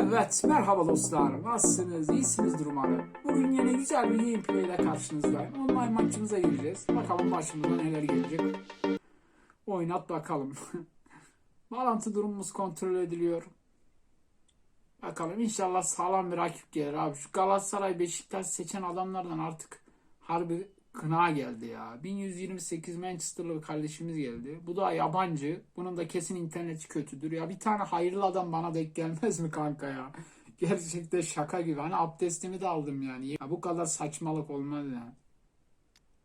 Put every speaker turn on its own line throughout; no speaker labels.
Evet, merhaba dostlar. Nasılsınız? İyisinizdir umarım. Bugün yine güzel bir gameplay ile karşınızdayım. Online maçımıza gireceğiz. Bakalım başımıza neler gelecek. Oynat bakalım. Bağlantı durumumuz kontrol ediliyor. Bakalım inşallah sağlam bir rakip gelir abi. Şu Galatasaray Beşiktaş seçen adamlardan artık harbi kına geldi ya. 1128 Manchester'lı bir kardeşimiz geldi. Bu da yabancı. Bunun da kesin interneti kötüdür. Ya bir tane hayırlı adam bana denk gelmez mi kanka ya? Gerçekten şaka gibi. Hani abdestimi de aldım yani. Ya bu kadar saçmalık olmaz yani.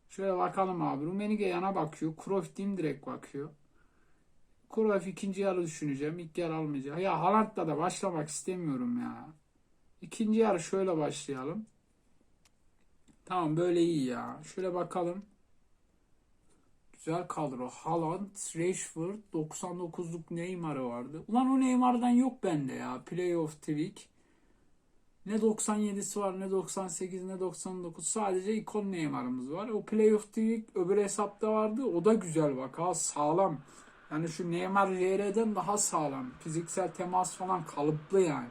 Şöyle bakalım abi. Rumenige yana bakıyor. Cruyff direkt bakıyor. Cruyff ikinci yarı düşüneceğim. İlk yarı almayacağım. Ya Haaland'la da başlamak istemiyorum ya. İkinci yarı şöyle başlayalım. Tamam böyle iyi ya. Şöyle bakalım. Güzel kadro. Haaland, Rashford, 99'luk Neymar'ı vardı. Ulan o Neymar'dan yok bende ya. Playoff Tweak. Ne 97'si var ne 98 ne 99. Sadece ikon Neymar'ımız var. O Playoff Tweak öbür hesapta vardı. O da güzel bak ha sağlam. Yani şu Neymar JR'den daha sağlam. Fiziksel temas falan kalıplı yani.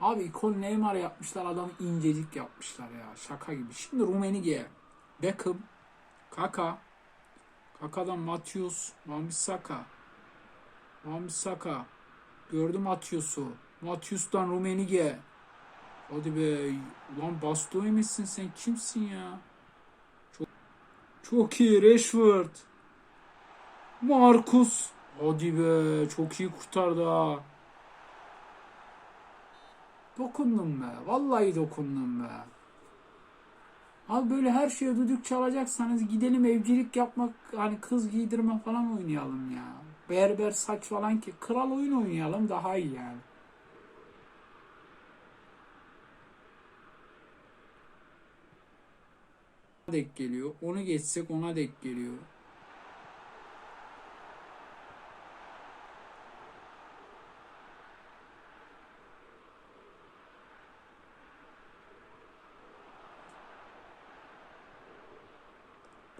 Abi ikon Neymar yapmışlar adam incecik yapmışlar ya şaka gibi. Şimdi Rumenige, Beckham, Kaka, Kaka'dan Matius, Wan-Bissaka, gördüm Matius'u, Matius'tan Rumenige. Hadi be, ulan Bastoy'muşsun sen kimsin ya? Çok, çok iyi Rashford. Marcus. Hadi be, çok iyi kurtardı ha. Dokundum be. Vallahi dokundum be. Abi böyle her şeye düdük çalacaksanız gidelim evcilik yapmak hani kız giydirme falan oynayalım ya. Berber saç falan ki kral oyun oynayalım daha iyi yani. dek geliyor. Onu geçsek ona dek geliyor.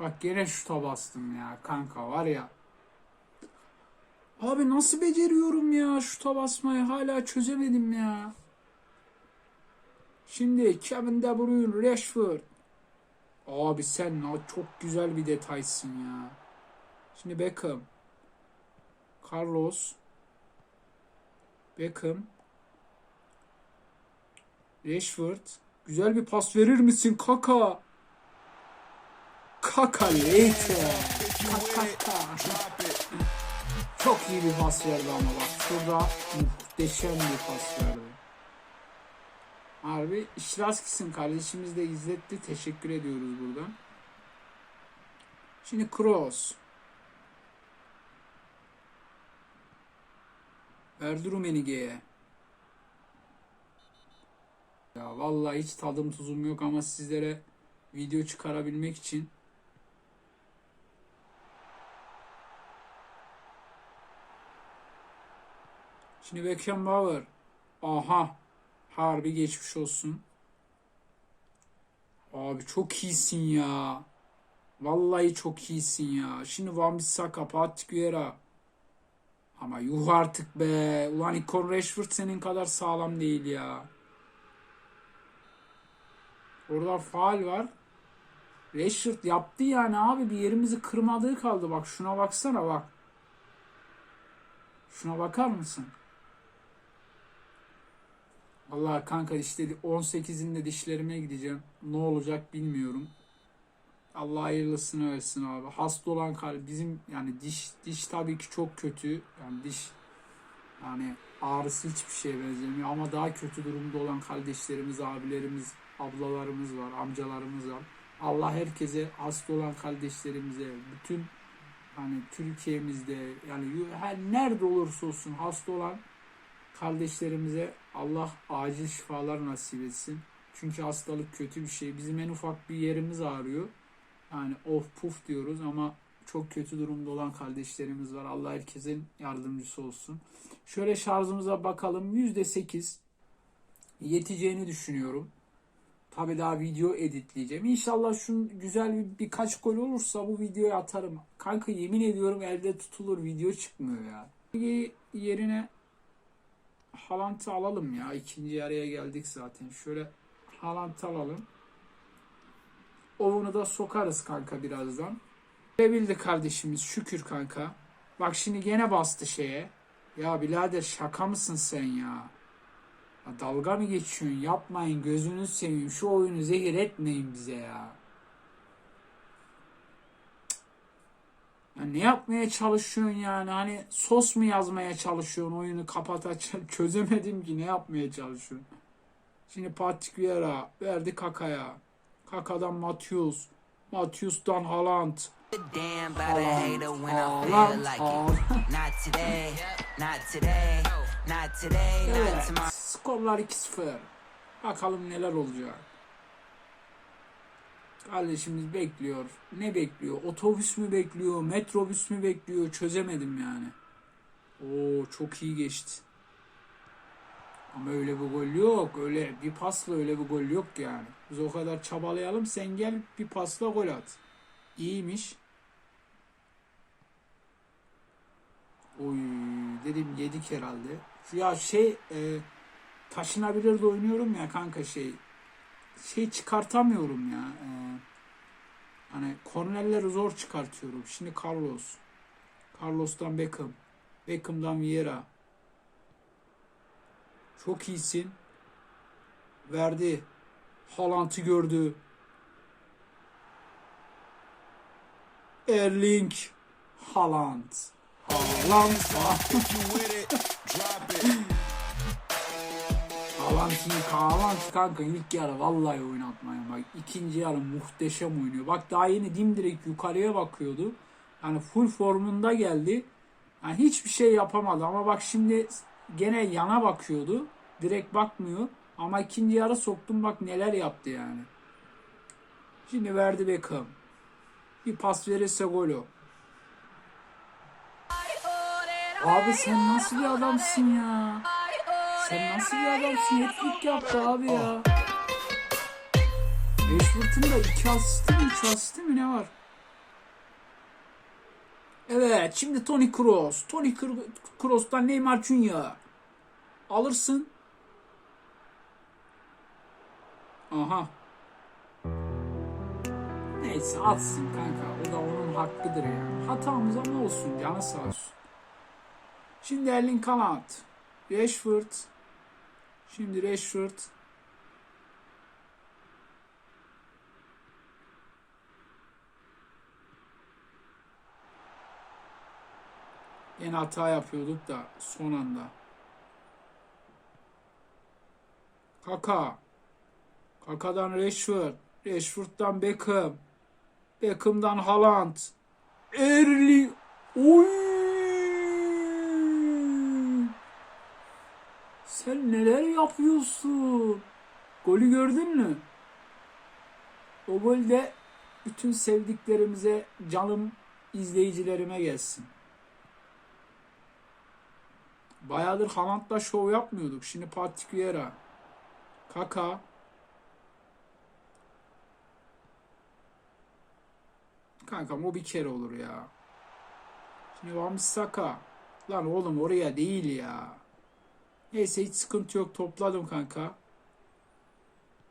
Bak gene şuta bastım ya kanka var ya. Abi nasıl beceriyorum ya şuta basmayı hala çözemedim ya. Şimdi Kevin De Bruyne, Rashford. Abi sen ne çok güzel bir detaysın ya. Şimdi Beckham. Carlos. Beckham. Rashford. Güzel bir pas verir misin kaka? Kaka Leite. Kaka. Çok iyi bir pas verdi ama bak. Şurada muhteşem bir pas verdi. Harbi işras gitsin kardeşimiz de izletti. Teşekkür ediyoruz buradan. Şimdi Kroos. Verdi Rumenige'ye. Ya vallahi hiç tadım tuzum yok ama sizlere video çıkarabilmek için Şimdi Beckenbauer. Aha. Harbi geçmiş olsun. Abi çok iyisin ya. Vallahi çok iyisin ya. Şimdi Wan-Bissaka, Patrick Vieira. Ama yuh artık be. Ulan Icon Rashford senin kadar sağlam değil ya. Orada faal var. Rashford yaptı yani abi bir yerimizi kırmadığı kaldı. Bak şuna baksana bak. Şuna bakar mısın? Vallahi kanka işte 18'inde dişlerime gideceğim. Ne olacak bilmiyorum. Allah hayırlısını versin abi. Hasta olan kalp bizim yani diş diş tabii ki çok kötü. Yani diş yani ağrısı hiçbir şeye benzemiyor ama daha kötü durumda olan kardeşlerimiz, abilerimiz, ablalarımız var, amcalarımız var. Allah herkese hasta olan kardeşlerimize, bütün hani Türkiye'mizde yani her nerede olursa olsun hasta olan kardeşlerimize Allah acil şifalar nasip etsin. Çünkü hastalık kötü bir şey. Bizim en ufak bir yerimiz ağrıyor. Yani of puf diyoruz ama çok kötü durumda olan kardeşlerimiz var. Allah herkesin yardımcısı olsun. Şöyle şarjımıza bakalım. %8 yeteceğini düşünüyorum. Tabi daha video editleyeceğim. İnşallah şu güzel bir, birkaç gol olursa bu videoyu atarım. Kanka yemin ediyorum elde tutulur video çıkmıyor ya. Yerine Haaland'ı alalım ya. İkinci yarıya geldik zaten. Şöyle Haaland'ı alalım. Ovunu da sokarız kanka birazdan. Verebildi kardeşimiz şükür kanka. Bak şimdi gene bastı şeye. Ya birader şaka mısın sen ya? ya dalga mı geçiyorsun? Yapmayın gözünü seveyim. Şu oyunu zehir etmeyin bize ya. Ya ne yapmaya çalışıyorsun yani? Hani sos mu yazmaya çalışıyorsun? Oyunu kapat aç. Çözemedim ki ne yapmaya çalışıyorsun? Şimdi Patrick Vieira verdi Kaka'ya. Kaka'dan Matius. Matius'tan Haaland. Haaland. Haaland.
not
Evet. Skorlar 2-0. Bakalım neler olacak. Kardeşimiz bekliyor. Ne bekliyor? Otobüs mü bekliyor? Metrobüs mü bekliyor? Çözemedim yani. Oo çok iyi geçti. Ama öyle bir gol yok. Öyle bir pasla öyle bir gol yok yani. Biz o kadar çabalayalım. Sen gel bir pasla gol at. İyiymiş. Oy dedim yedik herhalde. Ya şey e, taşınabilir de oynuyorum ya kanka şey. Şey çıkartamıyorum ya. E, hani kornerleri zor çıkartıyorum. Şimdi Carlos. Carlos'tan Beckham. Beckham'dan Vieira. Çok iyisin. Verdi. Haaland'ı gördü. Erling Haaland. Haaland. Haaland. Haaland kanka ilk yarı vallahi oynatmayın. Bak ikinci yarı muhteşem oynuyor. Bak daha yeni dimdirek yukarıya bakıyordu. Yani full formunda geldi. Yani hiçbir şey yapamadı ama bak şimdi gene yana bakıyordu. Direkt bakmıyor. Ama ikinci yarı soktum bak neler yaptı yani. Şimdi verdi Beckham. Bir pas verirse gol. Abi sen nasıl bir adamsın ya? Sen nasıl bir adamsın? Hattrick yaptı abi ya. Rashford'un da 2 asisti mi 3 asisti mi ne var? Evet şimdi Toni Kroos. Kro- Kroos'tan Neymar Junior. Alırsın. Aha. Neyse atsın kanka. O da onun hakkıdır yani. Hatamız ama olsun canı sağ olsun. Şimdi Erling Haaland. Rashford. Şimdi Rashford. Yine hata yapıyorduk da son anda. Kaka. Kaka'dan Rashford. Rashford'dan Beckham. Beckham'dan Haaland. Erling. Oy! Sen neler yapıyorsun? Golü gördün mü? O gol bütün sevdiklerimize, canım izleyicilerime gelsin. Bayağıdır Haaland'la şov yapmıyorduk. Şimdi Patrick Vieira. Kaka. Kankam o bir kere olur ya. Şimdi Wan-Bissaka. Lan oğlum oraya değil ya. Neyse hiç sıkıntı yok. Topladım kanka.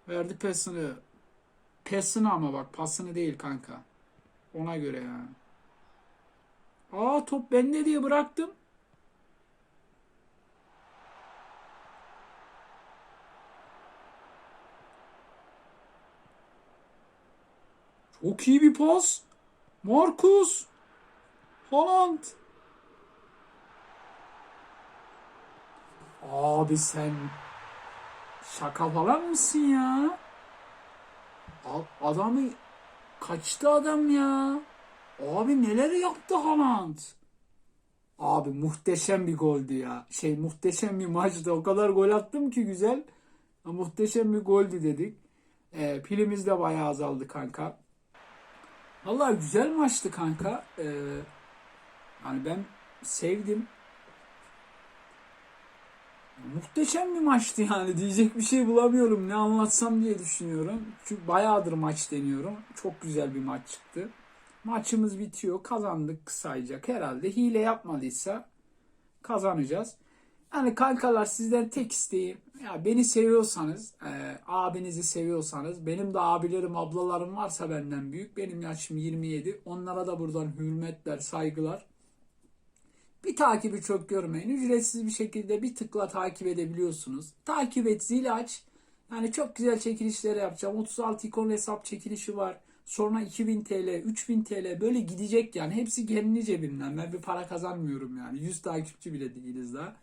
Verdi pasını. Pasını ama bak pasını değil kanka. Ona göre yani. Aa top bende diye bıraktım. Çok iyi bir pas. Marcus. Haaland. Abi sen şaka falan mısın ya? Adamı kaçtı adam ya. Abi neler yaptı Haaland? Abi muhteşem bir goldü ya. Şey muhteşem bir maçtı. O kadar gol attım ki güzel. Muhteşem bir goldü dedik. Ee, pilimiz de bayağı azaldı kanka. Vallahi güzel maçtı kanka. Ee, yani ben sevdim. Muhteşem bir maçtı yani. Diyecek bir şey bulamıyorum. Ne anlatsam diye düşünüyorum. Çünkü bayağıdır maç deniyorum. Çok güzel bir maç çıktı. Maçımız bitiyor. Kazandık sayacak. Herhalde hile yapmadıysa kazanacağız. Yani kankalar sizden tek isteğim ya beni seviyorsanız, e, abinizi seviyorsanız, benim de abilerim, ablalarım varsa benden büyük. Benim yaşım 27. Onlara da buradan hürmetler, saygılar. Bir takibi çok görmeyin. Ücretsiz bir şekilde bir tıkla takip edebiliyorsunuz. Takip et, zil aç. Yani çok güzel çekilişler yapacağım. 36 ikon hesap çekilişi var. Sonra 2000 TL, 3000 TL böyle gidecek yani. Hepsi kendi cebimden. Ben bir para kazanmıyorum yani. 100 takipçi bile değiliz daha.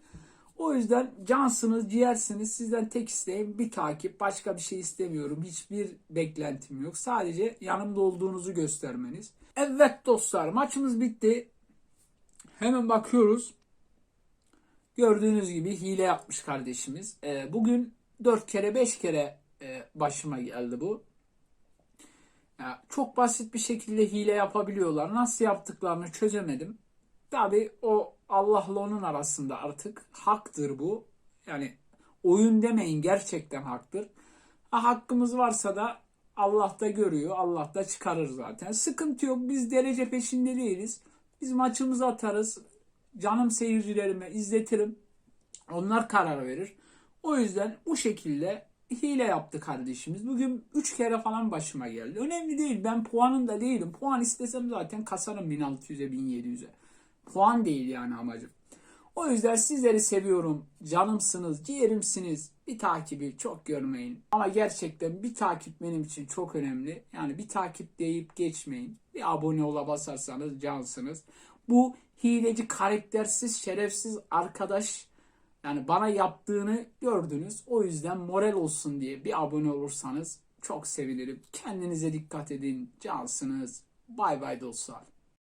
O yüzden cansınız, ciğersiniz. Sizden tek isteğim bir takip. Başka bir şey istemiyorum. Hiçbir beklentim yok. Sadece yanımda olduğunuzu göstermeniz. Evet dostlar maçımız bitti. Hemen bakıyoruz. Gördüğünüz gibi hile yapmış kardeşimiz. Ee, bugün 4 kere 5 kere e, başıma geldi bu. Çok basit bir şekilde hile yapabiliyorlar. Nasıl yaptıklarını çözemedim. Tabi o Allah'la onun arasında artık haktır bu. Yani oyun demeyin gerçekten haktır. Ha, hakkımız varsa da Allah da görüyor. Allah da çıkarır zaten. Sıkıntı yok. Biz derece peşinde değiliz. Biz maçımızı atarız. Canım seyircilerime izletirim. Onlar karar verir. O yüzden bu şekilde hile yaptı kardeşimiz. Bugün 3 kere falan başıma geldi. Önemli değil. Ben puanında değilim. Puan istesem zaten kasarım 1600'e 1700'e. Puan değil yani amacım. O yüzden sizleri seviyorum. Canımsınız, ciğerimsiniz. Bir takibi çok görmeyin. Ama gerçekten bir takip benim için çok önemli. Yani bir takip deyip geçmeyin. Bir abone ola basarsanız cansınız. Bu hileci, karaktersiz, şerefsiz arkadaş yani bana yaptığını gördünüz. O yüzden moral olsun diye bir abone olursanız çok sevinirim. Kendinize dikkat edin. Cansınız. Bay bay dostlar.